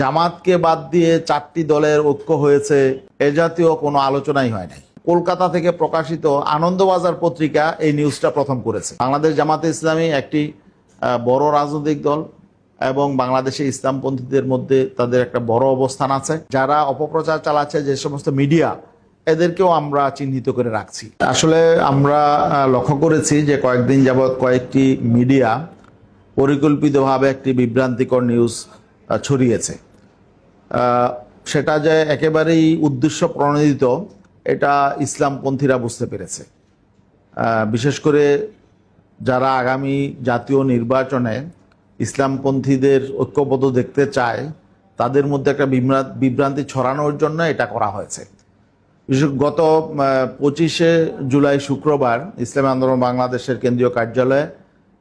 জামাতকে বাদ দিয়ে চারটি দলের ঐক্য হয়েছে, এ জাতীয় কোনো আলোচনাই হয় নাই। কলকাতা থেকে প্রকাশিত আনন্দবাজার পত্রিকা এই নিউজটা প্রথম করেছে। বাংলাদেশ জামাতে ইসলামী একটি বড় রাজনৈতিক দল এবং বাংলাদেশে ইসলামপন্থীদের মধ্যে তাদের একটা বড় অবস্থান আছে। যারা অপপ্রচার চালাচ্ছে যে সমস্ত মিডিয়া, এদেরকেও আমরা চিহ্নিত করে রাখছি। আসলে আমরা লক্ষ্য করেছি যে কয়েকদিন যাবৎ কয়েকটি মিডিয়া পরিকল্পিতভাবে একটি বিভ্রান্তিকর নিউজ ছড়িয়েছে। সেটা যে একেবারেই উদ্দেশ্য প্রণোদিত, এটা ইসলামপন্থীরা বুঝতে পেরেছে। বিশেষ করে যারা আগামী জাতীয় নির্বাচনে ইসলামপন্থীদের ঐক্যবদ্ধ দেখতে চায়, তাদের মধ্যে একটা বিভ্রা- বিভ্রান্তি ছড়ানোর জন্য এটা করা হয়েছে। গত পঁচিশে জুলাই শুক্রবার ইসলামী আন্দোলন বাংলাদেশের কেন্দ্রীয় কার্যালয়ে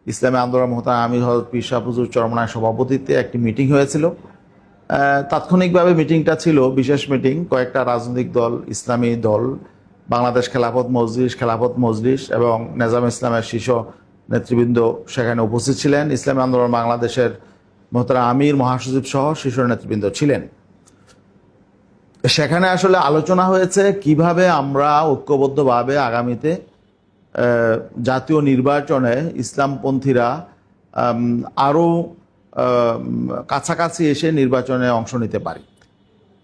ইসলামী আন্দোলন মোহতারাম আমির হজরত পিসা হুজুর চরমনায় সভাপতিত্বে একটি মিটিং হয়েছিল। তাৎক্ষণিকভাবে মিটিংটা ছিল, বিশেষ মিটিং কয়েকটা রাজনৈতিক দল, ইসলামী দল, বাংলাদেশ খেলাফত মজলিস খেলাফত মজলিস এবং নেজাম ইসলামের শীর্ষ নেতৃবৃন্দ সেখানে উপস্থিত ছিলেন। ইসলামী আন্দোলন বাংলাদেশের মোহতারা আমির, মহাসচিব সহ শীর্ষ নেতৃবৃন্দ ছিলেন। সেখানে আসলে আলোচনা হয়েছে কীভাবে আমরা ঐক্যবদ্ধভাবে আগামীতে জাতীয় নির্বাচনে ইসলামপন্থীরা আরও কাছাকাছি এসে নির্বাচনে অংশ নিতে পারি।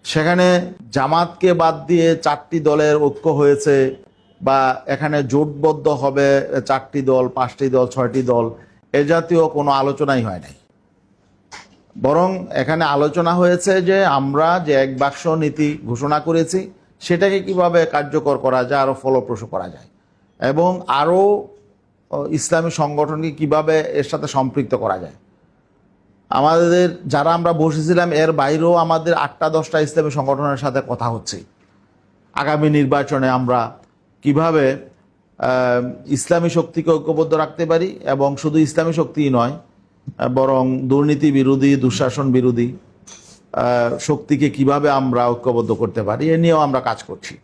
সেখানে জামাতকে বাদ দিয়ে চারটি দলের ঐক্য হয়েছে বা এখানে জোটবদ্ধ হবে চারটি দল, পাঁচটি দল, ছয়টি দল, এ জাতীয় কোনো আলোচনাই হয় নাই। বরং এখানে আলোচনা হয়েছে যে আমরা যে এক বাক্স নীতি ঘোষণা করেছি, সেটাকে কীভাবে কার্যকর করা যায়, আরও ফলপ্রসূ করা যায়, এবং আরও ইসলামী সংগঠনকে কীভাবে এর সাথে সম্পৃক্ত করা যায়। আমাদের যারা আমরা বসেছিলাম, এর বাইরেও আমাদের আটটা, দশটা ইসলামী সংগঠনের সাথে কথা হচ্ছে। আগামী নির্বাচনে আমরা কীভাবে ইসলামী শক্তিকে ঐক্যবদ্ধ রাখতে পারি এবং শুধু ইসলামী শক্তিই নয়, বরং দুর্নীতি বিরোধী, দুঃশাসন বিরোধী শক্তিকে কীভাবে আমরা ঐক্যবদ্ধ করতে পারি, এ নিয়েও আমরা কাজ করছি।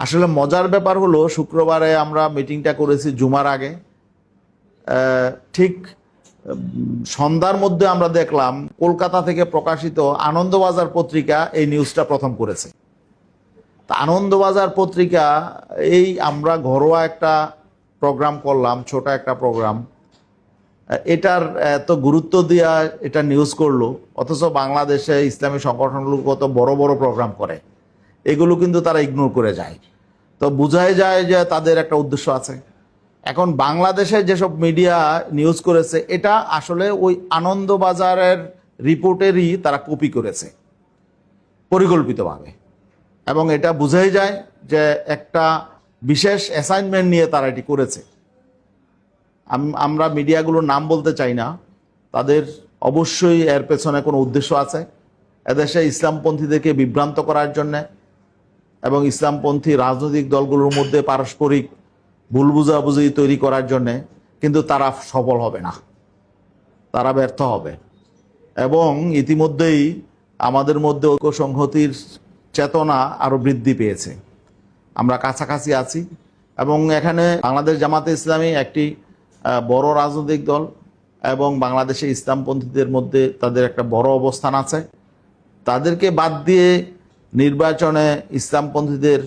আসলে মজার ব্যাপার হলো, শুক্রবারে আমরা মিটিংটা করেছি জুমার আগে। ঠিক সন্ধ্যার মধ্যে আমরা দেখলাম কলকাতা থেকে প্রকাশিত আনন্দবাজার পত্রিকা এই নিউজটা প্রথম করেছে। তা আনন্দবাজার পত্রিকা, এই আমরা ঘরোয়া একটা প্রোগ্রাম করলাম, ছোট একটা প্রোগ্রাম। এটার এত গুরুত্ব দেওয়া এটা নিউজ করল, অথচ বাংলাদেশে ইসলামী সংগঠনগুলো কত বড় বড় প্রোগ্রাম করে। এগুলো কিন্তু তারা ইগনোর করে যায়। তো বোঝাই যায় যে তাদের একটা উদ্দেশ্য আছে। এখন বাংলাদেশে যেসব মিডিয়া নিউজ করেছে, এটা আসলে ওই আনন্দবাজারের রিপোর্টেরই তারা কপি করেছে, পরিকল্পিতভাবে। এবং এটা বোঝাই যায় যে একটা বিশেষ অ্যাসাইনমেন্ট নিয়ে তারা এটি করেছে। আমরা মিডিয়াগুলোর নাম বলতে চাই না, তাদের অবশ্যই এর পেছনে কোনো উদ্দেশ্য আছে। এদেশে ইসলামপন্থীদেরকে বিভ্রান্ত করার জন্যে এবং ইসলামপন্থী রাজনৈতিক দলগুলোর মধ্যে পারস্পরিক ভুল বুঝাবুঝি তৈরি করার জন্যে কিন্তু তারা সফল হবে না। তারা ব্যর্থ হবে। এবং ইতিমধ্যেই আমাদের মধ্যে ঐক্য সংহতির চেতনা আরও বৃদ্ধি পেয়েছে। আমরা কাছাকাছি আছি এবং এখানে বাংলাদেশ জামাতে ইসলামী একটি বড় রাজনৈতিক দল এবং বাংলাদেশে ইসলামপন্থীদের মধ্যে তাদের একটা বড় অবস্থান আছে। তাদেরকে বাদ দিয়ে নির্বাচনে ইসলামপন্থীদের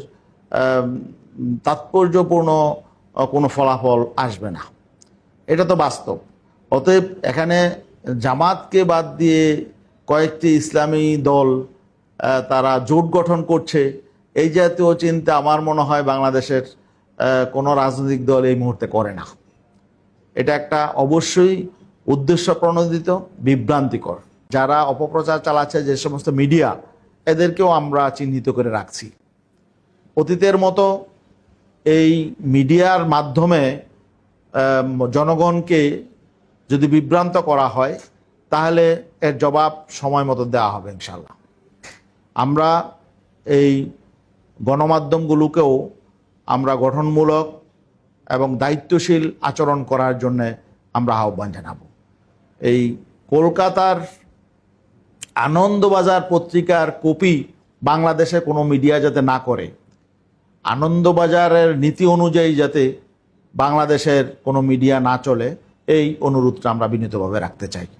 তাৎপর্যপূর্ণ কোনো ফলাফল আসবে না। এটা তো বাস্তব। অতএব এখানে জামাতকে বাদ দিয়ে কয়েকটি ইসলামী দল তারা জোট গঠন করছে, এই জাতীয় চিন্তা আমার মনে হয় বাংলাদেশের কোনো রাজনৈতিক দল এই মুহূর্তে করে না। এটা একটা অবশ্যই উদ্দেশ্য প্রণোদিত, বিভ্রান্তিকর। যারা অপপ্রচার চালাচ্ছে যে সমস্ত মিডিয়া, এদেরকেও আমরা চিহ্নিত করে রাখছি। অতীতের মতো এই মিডিয়ার মাধ্যমে জনগণকে যদি বিভ্রান্ত করা হয়, তাহলে এর জবাব সময় মতো দেওয়া হবে ইনশাল্লাহ আমরা এই গণমাধ্যমগুলোকেও আমরা গঠনমূলক এবং দায়িত্বশীল আচরণ করার জন্যে আমরা আহ্বান জানাব। এই কলকাতার আনন্দবাজার পত্রিকার কপি বাংলাদেশে কোনো মিডিয়া যাতে না করে আনন্দবাজারের নীতি অনুযায়ী যাতে বাংলাদেশের কোনো মিডিয়া না চলে, এই অনুরোধটা আমরা বিনীতভাবে রাখতে চাই।